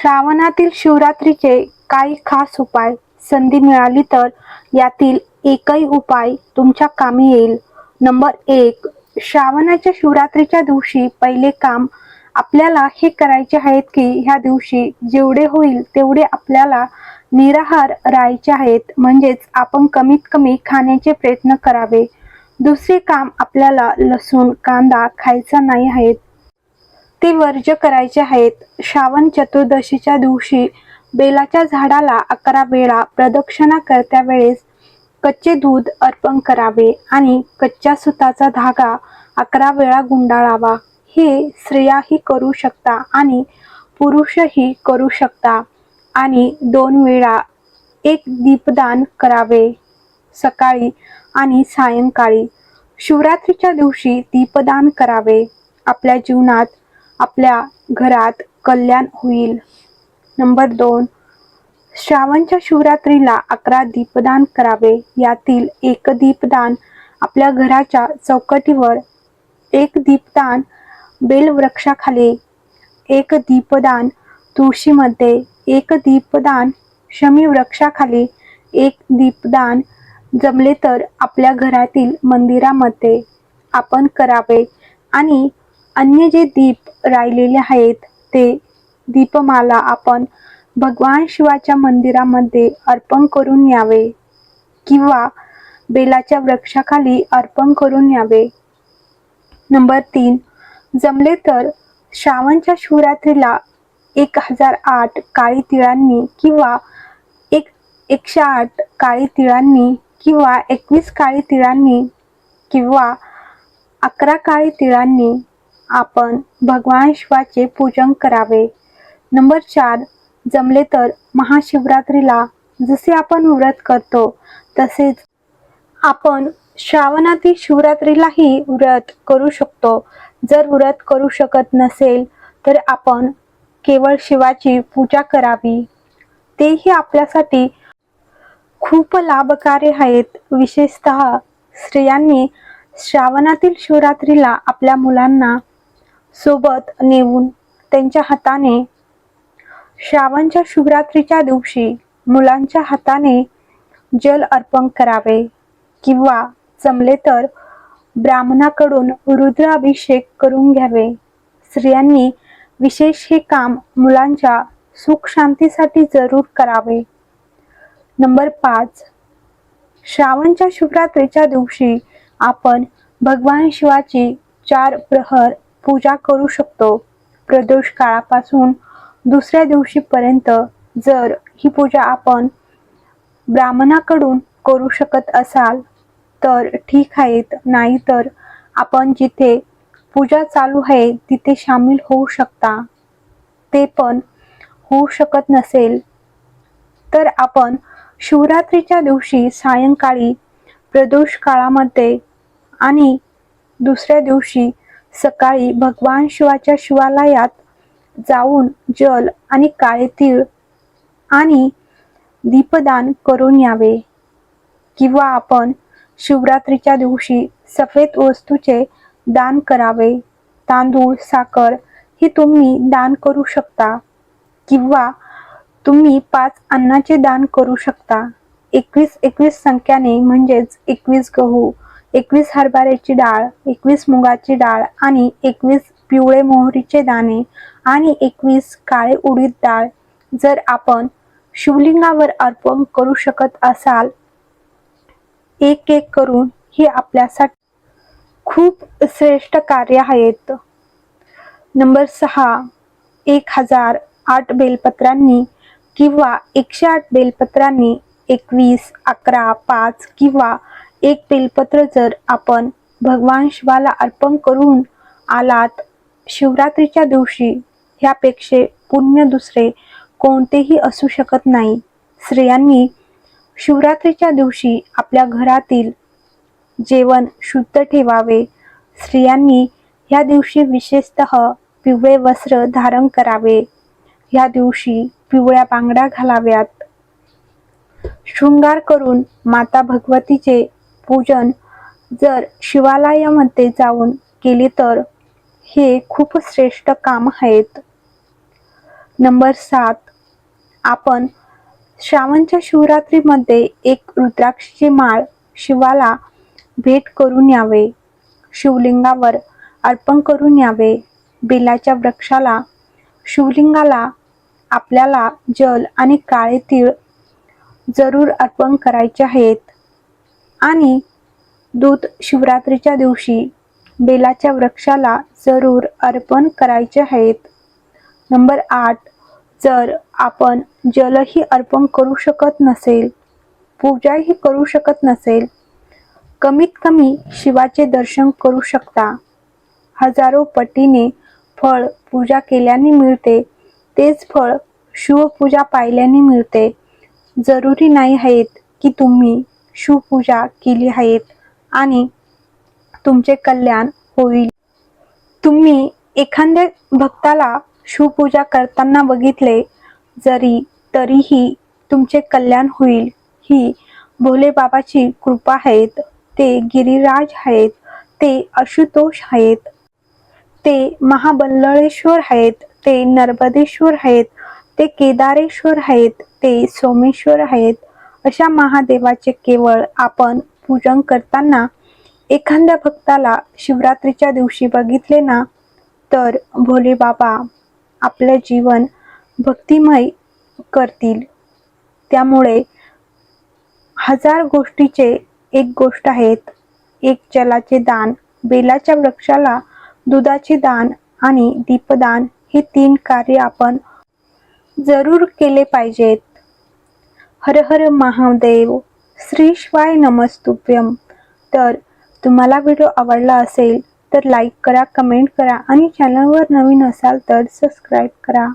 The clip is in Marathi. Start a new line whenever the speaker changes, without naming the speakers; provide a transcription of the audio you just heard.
श्रावणातील शिवरात्रीचे काही खास उपाय संधी मिळाली तर यातील एकही उपाय तुमच्या कामी येईल. नंबर एक श्रावणाच्या शिवरात्रीच्या दिवशी पहिले काम आपल्याला हे करायचे आहेत की ह्या दिवशी जेवढे होईल तेवढे आपल्याला निराहार राहायचे आहेत. म्हणजेच आपण कमीत कमी खाण्याचे प्रयत्न करावे. दुसरे काम आपल्याला लसूण कांदा खायचा नाही आहेत. ते वर्ज्य करायचे आहेत. श्रावण चतुर्दशीच्या दिवशी बेलाच्या झाडाला अकरा वेळा प्रदक्षिणा करत्या वेळेस कच्चे दूध अर्पण करावे आणि कच्च्या सुताचा धागा अकरा वेळा गुंडाळावा. हे स्त्रियाही करू शकता आणि पुरुषही करू शकता आणि दोन वेळा एक दीपदान करावे सकाळी आणि सायंकाळी. शिवरात्रीच्या दिवशी दीपदान करावे. आपल्या जीवनात आपल्या घरात कल्याण होईल. नंबर दोन श्रावणच्या शिवरात्रीला अकरा दीपदान करावे. यातील एक दीपदान आपल्या घराच्या चौकटीवर एक दीपदान बेलवृक्षाखाली एक दीपदान तुळशीमध्ये एक दीपदान शमी वृक्षाखाली एक दीपदान जमले तर आपल्या घरातील मंदिरामध्ये आपण करावे. आणि अन्य जे दीप राहिलेले आहेत ते दीपमाला आपण भगवान शिवाच्या मंदिरामध्ये अर्पण करून यावे किंवा बेलाच्या वृक्षाखाली अर्पण करून यावे नंबर तीन जमले तर श्रावणच्या शिवरात्रीला एक हजार आठ काळी तिळांनी किंवा एक एकशे आठ काळी तिळांनी किंवा एकवीस काळी तिळांनी किंवा अकरा काळी तिळांनी आपण भगवान शिवाचे पूजन करावे. नंबर चार जमले तर महाशिवरात्रीला जसे आपण व्रत करतो तसेच आपण श्रावणातील शिवरात्रीलाही व्रत करू शकतो. जर व्रत करू शकत नसेल तर आपण केवळ शिवाची पूजा करावी. तेही आपल्यासाठी खूप लाभकारी आहेत. विशेषतः स्त्रियांनी श्रावणातील शिवरात्रीला आपल्या मुलांना सोबत नेऊन त्यांच्या हाताने श्रावणच्या शिवरात्रीच्या दिवशी मुलांच्या हाताने जल अर्पण करावे किंवा जमले तर ब्राह्मणाकडून रुद्राभिषेक करून घ्यावे. स्त्रियांनी विशेष हे काम मुलांच्या सुख शांतीसाठी जरूर करावे. नंबर पाच. श्रावणच्या शिवरात्रीच्या दिवशी आपण भगवान शिवाची चार प्रहर पूजा करू शकतो. प्रदोष काळापासून दुसऱ्या दिवशीपर्यंत जर ही पूजा आपण ब्राह्मणाकडून करू शकत असाल तर ठीक आहेत नाहीतर आपण जिथे पूजा चालू आहे तिथे सामील होऊ शकता. ते पण होऊ शकत नसेल. तर आपण शिवरात्रीच्या दिवशी सायंकाळी प्रदोष काळामध्ये आणि दुसऱ्या दिवशी सकाळी भगवान शिवाच्या शिवालयात जाऊन जल आणि काळे तीळ आणि दीपदान करून यावे. किंवा आपण शिवरात्रीच्या दिवशी सफेद वस्तूचे दान करावे. तांदूळ साखर ही तुम्ही दान करू शकता. किंवा तुम्ही पाच अन्नाचे दान करू शकता. एकवीस एकवीस संख्याने म्हणजेच एकवीस गहू एकवीस हरभऱ्याची डाळ एकवीस मुगाची डाळ आणि एकवीस पिवळे मोहरीचे दाणे आणि एकवीस काळे उडीद डाळ. जर आपण शिवलिंगावर अर्पण करू शकत असाल एक एक करून हे आपल्यासाठी खूप श्रेष्ठ कार्य आहेत. नंबर सहा एक हजार आठ बेलपत्रांनी किंवा एकशे आठ बेलपत्रांनी एकवीस अकरा पाच किंवा एक बेलपत्र जर आपण भगवान शिवाला अर्पण करून आलात शिवरात्रीच्या दिवशी ह्यापेक्षा पुण्य दुसरे कोणतेही असू शकत नाही. स्त्रियांनी शिवरात्रीच्या दिवशी आपल्या घरातील जेवण शुद्ध ठेवावे. स्त्रियांनी ह्या दिवशी विशेषतः पिवळे वस्त्र धारण करावे. ह्या दिवशी पिवळ्या बांगड्या घालाव्यात. शृंगार करून माता भगवतीचे पूजन जर शिवालयामध्ये जाऊन केले तर हे खूप श्रेष्ठ काम आहेत. नंबर सात आपण श्रावणच्या शिवरात्रीमध्ये एक रुद्राक्षची माळ शिवाला भेट करून यावे. शिवलिंगावर अर्पण करून यावे. बेलाच्या वृक्षाला शिवलिंगाला आपल्याला जल आणि काळे तीळ जरूर अर्पण करायचे आहेत. आणि दूध शिवरात्रीच्या दिवशी बेलाच्या वृक्षाला जरूर अर्पण करायचे आहेत. नंबर आठ जर आपण जलही अर्पण करू शकत नसेल पूजाही करू शकत नसेल कमीत कमी शिवाचे दर्शन करू शकता. हजारो पटीने फळ पूजा केल्याने मिळते तेच फळ शिवपूजा पाहिल्याने मिळते. जरुरी नाही आहेत की तुम्ही शिवपूजा केली आहेत आणि तुमचे कल्याण होईल. तुम्ही एखाद्या भक्ताला शिवपूजा करताना बघितले जरी तरीही तुमचे कल्याण होईल ही भोले बाबाची कृपा आहेत. ते गिरिराज आहेत ते आशुतोष आहेत ते महाबल्लेश्वर आहेत ते नर्मदेश्वर आहेत ते केदारेश्वर आहेत ते सोमेश्वर आहेत अशा महादेवाचे केवळ आपण पूजन करताना एखाद्या भक्ताला शिवरात्रीच्या दिवशी बघितले ना तर भोले बाबा आपले जीवन भक्तिमय करतील. त्यामुळे हजार गोष्टीचे एक गोष्ट आहेत. एक जलाचे दान बेलाच्या वृक्षाला दुधाचे दान आणि दीपदान हे तीन कार्य आपण जरूर केले पाहिजेत. हर हर महादेव. श्री शिवाय नमस्तुभ्यम. तर तुम्हाला व्हिडिओ आवडला असेल तर लाईक करा कमेंट करा आणि चॅनलवर नवीन असाल तर सबस्क्राईब करा.